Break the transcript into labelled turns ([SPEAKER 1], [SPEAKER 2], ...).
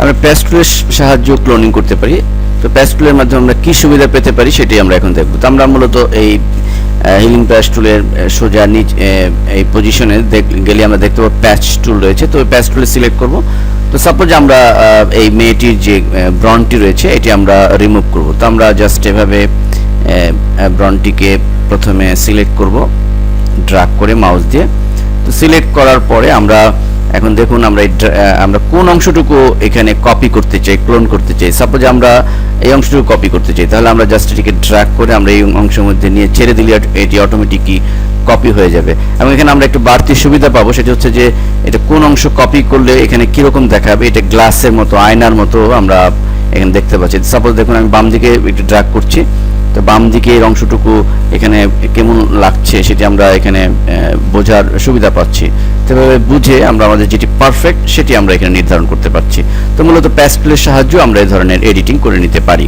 [SPEAKER 1] আমরা প্যাস টুলের সাহায্য ক্লোনিং করতে পারি। তো প্যাস টুলের মাধ্যমে আমরা কি সুবিধা পেতে পারি সেটাই আমরা এখন দেখব। তো আমরা মূলত এই হিলিং প্যাচ টুলের সোজা নিচ এই পজিশনে গেলে আমরা দেখতে পাবো প্যাচ টুল রয়েছে। তো ওই প্যাচ টুলে সিলেক্ট করব। তো সাপোজ আমরা এই মেয়েটির যে ব্রনটি রয়েছে, এটি আমরা রিমুভ করব। তো আমরা জাস্ট এভাবে ব্রনটিকে প্রথমে সিলেক্ট করব। ড্রাগ করে মাউস দিয়ে। তো সিলেক্ট করার পরে আমরা এখন দেখুন আমরা আমরা কোন অংশটুকু এখানে কপি করতে চাই ক্লোন করতে চাই। সাপোজ আমরা এই অংশটুকু কপি করতে চাই, তাহলে আমরা জাস্ট এটিকে ড্র্যাগ করে আমরা এই অংশের মধ্যে নিয়ে ছেড়ে দিলে এটি অটোমেটিকই কপি হয়ে যাবে। এবং এখানে আমরা একটু বাড়তি সুবিধা পাবো, সেটা হচ্ছে যে এটা কোন অংশ কপি করলে এখানে কীরকম দেখাবে, এটা গ্লাসের মতো, আয়নার মতো আমরা এখানে দেখতে পাচ্ছি। সাপোজ দেখুন আমি বাম দিকে একটু ড্র্যাগ করছি। তো বাম দিকে এর অংশটুকু এখানে কেমন লাগছে সেটি আমরা এখানে বোঝার সুবিধা পাচ্ছি। সেভাবে বুঝে আমরা আমাদের যেটি পারফেক্ট সেটি আমরা এখানে নির্ধারণ করতে পারছি। তো মূলত প্যাস্টেলের সাহায্যে আমরা এই ধরনের এডিটিং করে নিতে পারি।